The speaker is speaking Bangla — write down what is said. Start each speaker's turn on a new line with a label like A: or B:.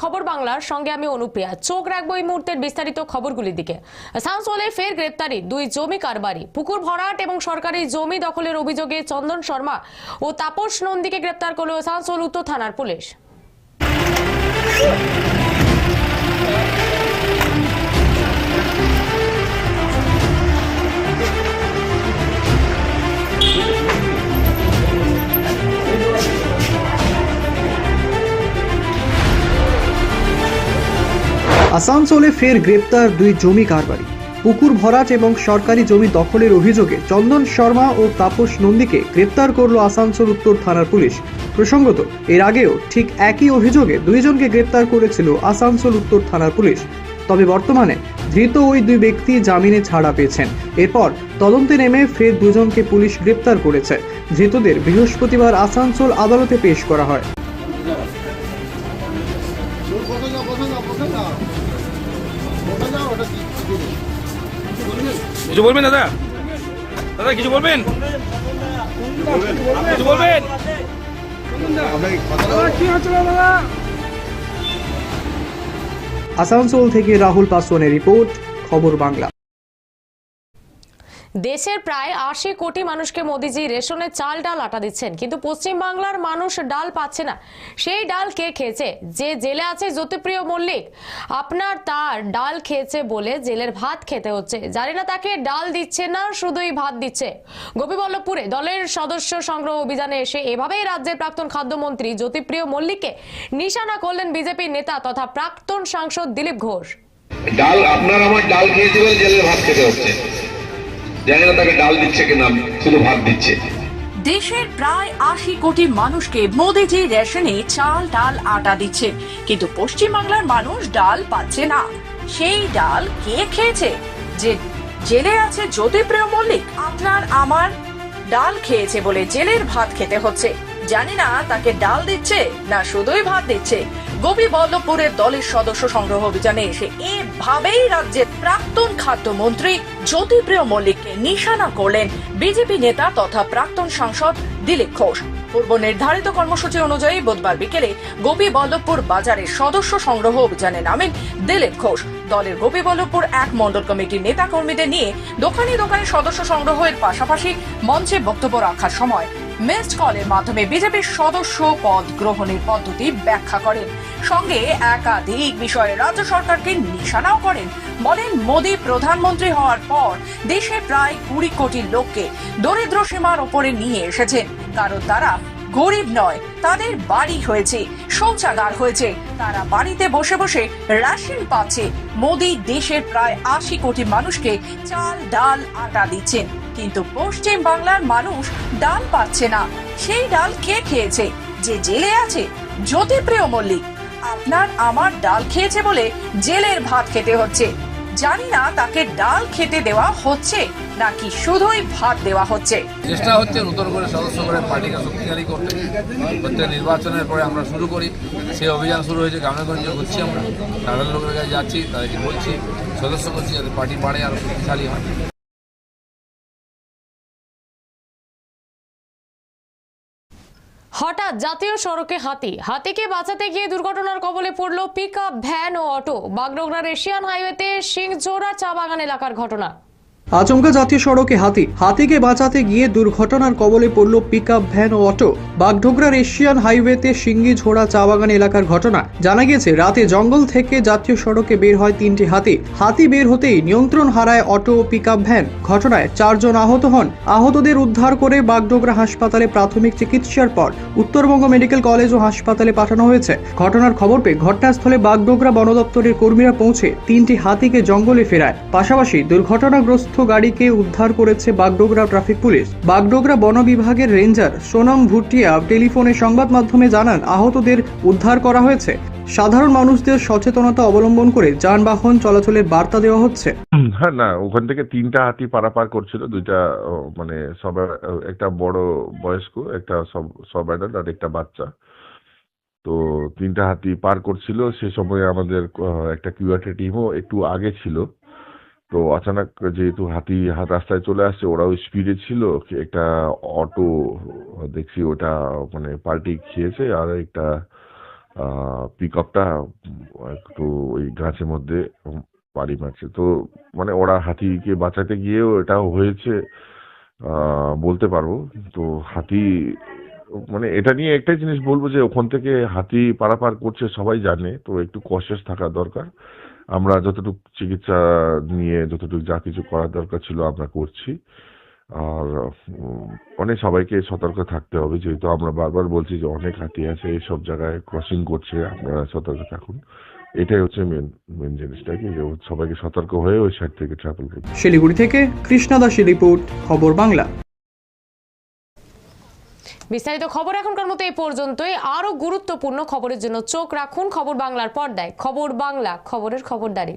A: খবর বাংলার সঙ্গে আমি অনুপ্রিয়া। চোখ রাখব এই মুহূর্তের বিস্তারিত খবরগুলির দিকে। আসানসোলে ফের গ্রেপ্তারি, দুই জমি কারবারি। পুকুর ভরাট এবং সরকারি জমি দখলের অভিযোগে চন্দন শর্মা ও তাপস নন্দীকে গ্রেপ্তার করল আসানসোল উত্তর থানার পুলিশ।
B: আসানসোলে ফের গ্রেপ্তার দুই জমি কারবারি। পুকুর ভরাট এবং সরকারি জমি দখলের অভিযোগে চন্দন শর্মা ও তাপস নন্দীকে গ্রেপ্তার করল আসানসোল উত্তর থানার পুলিশ। প্রসঙ্গত, এর আগেও ঠিক একই অভিযোগে দুইজনকে গ্রেপ্তার করেছিল আসানসোল উত্তর থানার পুলিশ। তবে বর্তমানে ধৃত ওই দুই ব্যক্তি জামিনে ছাড়া পেয়েছেন। এরপর তদন্তে নেমে ফের দুজনকে পুলিশ গ্রেপ্তার করেছে। ধৃতদের বৃহস্পতিবার আসানসোল আদালতে পেশ করা হয়।
C: যাও যাও যাও যাও ওটা?
D: কিছু বলবেন? দাদা? দাদা কিছু বলবেন? কিছু বলবেন?
B: আসানসোল থেকে রাহুল পাসওয়ানের রিপোর্ট খবর বাংলা।
A: দেশের প্রায় আশি কোটি মানুষকে মোদিজি রেশনে চাল ডাল আটা দিচ্ছেন, কিন্তু পশ্চিম বাংলার মানুষ ডাল পাচ্ছে না। সেই ডাল কে খেয়েছে? যে জেলে আছে জ্যোতিপ্রিয় মল্লিক, আপনার তার ডাল খেয়েছে বলে জেলের ভাত খেতে হচ্ছে। জানি না তাকে ডাল দিচ্ছে না, শুধুই ভাত দিচ্ছে। গোপীবল্লভপুরে দলের সদস্য সংগ্রহ অভিযানে এসে এভাবেই রাজ্যের প্রাক্তন খাদ্যমন্ত্রী জ্যোতিপ্রিয় মল্লিককে নিশানা করলেন বিজেপির নেতা তথা প্রাক্তন সাংসদ দিলীপ ঘোষ।
E: ডাল, আপনার আমার ডাল খেয়েছে বলে জেলের ভাত খেতে হচ্ছে। জানি তাকে ডাল দিচ্ছে কিনা, শুধু ভাত দিচ্ছে।
F: দেশের প্রায় আশি কোটি মানুষকে মোদিজি রেশনে চাল, ডাল, আটা দিচ্ছে। কিন্তু পশ্চিমবাংলার মানুষ ডাল পাচ্ছে না। সেই ডাল কে খেয়েছে? যে জেলে আছে জ্যোতিপ্রিয় মল্লিক, আপনার আমার ডাল খেয়েছে বলে জেলের ভাত খেতে হচ্ছে। জানি না তাকে ডাল দিচ্ছে না শুধুই ভাত দিচ্ছে। গোপী বল্লভপুরের দলের সদস্য সংগ্রহ অভিযানে এসে এভাবেই রাজ্যের প্রাক্তন খাদ্যমন্ত্রী জ্যোতিপ্রিয় মল্লিককে নিশানা করলেন বিজেপি নেতা তথা প্রাক্তন সাংসদ দিলীপ ঘোষ। পূর্ব নির্ধারিত কর্মসূচি অনুযায়ী বুধবার বিকেলে গোপী বল্লভপুর বাজারে সদস্য সংগ্রহ অভিযানে নামেন দিলীপ ঘোষ। দলের গোপী বল্লভপুর এক মন্ডল কমিটির নেতা কর্মীদের নিয়ে দোকানে দোকানে সদস্য সংগ্রহের পাশাপাশি মঞ্চে বক্তব্য রাখার সময় মিসড কলের মাধ্যমে বিজেপির সদস্য পদ গ্রহণের পদ্ধতি ব্যাখ্যা করেন। সঙ্গে একাধিক বিষয়ে রাজ্য সরকারকে নিশানাও করেন। বলেন, মোদী প্রধানমন্ত্রী হওয়ার পর দেশে প্রায় কুড়ি কোটি লোককে দরিদ্র সীমার ওপরে নিয়ে এসেছেন। কারণ তারা গরিব নয়, তাদের বাড়ি হয়েছে, শৌচাগার হয়েছে। তারা বাড়িতে বসে বসে রেশন পাচ্ছে। মোদী দেশের প্রায় আশি কোটি মানুষকে চাল, ডাল, আটা দিচ্ছেন। কিন্তু পশ্চিম বাংলার মানুষ ডাল পাচ্ছে না। সেই ডাল কে খেয়েছে? যে জেলে আছে, জ্যোতিপ্রিয় মল্লিক। আপনার আমার ডাল খেয়েছে বলে জেলের ভাত খেতে হচ্ছে। জানি না তাকে ডাল খেতে দেওয়া হচ্ছে, নাকি শুধুই ভাত দেওয়া হচ্ছে।
G: চেষ্টা হচ্ছে নতুন করে সদস্য করে পার্টিকে শক্তিশালী করতে। প্রত্যেক নির্বাচনের পরে আমরা শুরু করি। সেই অভিযান শুরু হয়েছে গ্রামেগঞ্জে ঘুরছি আমরা। সাধারণ লোকের কাছে যাচ্ছি, তাদেরকে বলছি, সদস্য করছি যাতে পার্টি বাড়ে আরও শক্তিশালী হয়।
A: হঠাৎ জাতীয় সড়কে হাতি, হাতিকে বাঁচাতে গিয়ে দুর্ঘটনার কবলে পড়ল পিক ভ্যান ও অটো বাগডোগরার এশিয়ান হাইওয়েতে সিংজোড়া চা বাগান এলাকার ঘটনা।
B: আচমকা জাতীয় সড়কে হাতি, হাতিকে বাঁচাতে গিয়ে দুর্ঘটনার কবলে পড়ল পিক ভ্যান ও অটো বাগডোগরার এশিয়ান হাইওয়েতে সিঙ্গি ঝোড়া চা বাগান এলাকার ঘটনা। জানা গেছে রাতে জঙ্গল থেকে জাতীয় সড়কে বের হয় তিনটি হাতি। হাতি বের হতেই নিয়ন্ত্রণ হারায় অটো ও পিক ভ্যান ঘটনায় চারজন আহত হন। আহতদের উদ্ধার করে বাগডোগরা হাসপাতালে প্রাথমিক চিকিৎসার পর উত্তরবঙ্গ মেডিকেল কলেজ ও হাসপাতালে পাঠানো হয়েছে। ঘটনার খবর পেয়ে ঘটনাস্থলে বাগডোগরা বন দপ্তরের কর্মীরা পৌঁছে তিনটি হাতিকে জঙ্গলে ফেরায়। পাশাপাশি দুর্ঘটনাগ্রস্ত গাড়িকে উদ্ধার করেছে বাগডোগরা ট্রাফিক পুলিশ। বাগডোগরা বন বিভাগের রেঞ্জার সোনম ভুটিয়া টেলিফোনে সংবাদ মাধ্যমে জানান, আহতদের উদ্ধার করা হয়েছে। সাধারণ মানুষদের সচেতনতা অবলম্বন করে যানবাহন চলাচলের বার্তা দেওয়া হচ্ছে।
H: হ্যাঁ না, ওখান থেকে তিনটা হাতি পারাপার করছিল, দুইটা মানে সব, একটা বড় বয়স্ক, একটা সব সব অ্যাডাল্ট আর একটা বাচ্চা। তো তিনটা হাতি পার করছিল, সে সময় আমাদের একটা কিউআরটি টিমও একটু আগে ছিল। তো আচানক যেহেতু হাতি রাস্তায় চলে আসছে, ওরাও স্পিডে ছিল, একটা অটো দেখছি ওটা মানে পাল্টি খেয়েছে, আর একটা পিক আপটা একটু ওই গাছের মধ্যে বাড়ি মারছে। তো মানে ওরা হাতিকে বাঁচাতে গিয়েও এটাও হয়েছে বলতে পারব। তো হাতি মানে এটা নিয়ে একটাই জিনিস বলব যে, ওখান থেকে হাতি পারাপার করছে সবাই জানে, তো একটু কশাস থাকা দরকার। আমরা যতটুকু চিকিৎসা নিয়ে, যতটুকু যা কিছু করার দরকার ছিল আমরা করছি। আর অনেক সবাইকে সতর্ক থাকতে হবে, যেহেতু আমরা বারবার বলছি যে অনেক হাতি আছে এইসব জায়গায় ক্রসিং করছে, আপনারা সতর্ক থাকুন। এটাই হচ্ছে মেন মেন জিনিসটা কি, যে সবাইকে সতর্ক হয়ে ওই সাইড থেকে ট্রাভেল করতে
B: শিলিগুড়ি থেকে কৃষ্ণা দাসী রিপোর্ট খবর বাংলা।
A: বিস্তারিত খবর এখনকার মতো এই পর্যন্তই। আরও গুরুত্বপূর্ণ খবরের জন্য চোখ রাখুন খবর বাংলার পর্দায়। খবর বাংলা, খবরের খবরদারি।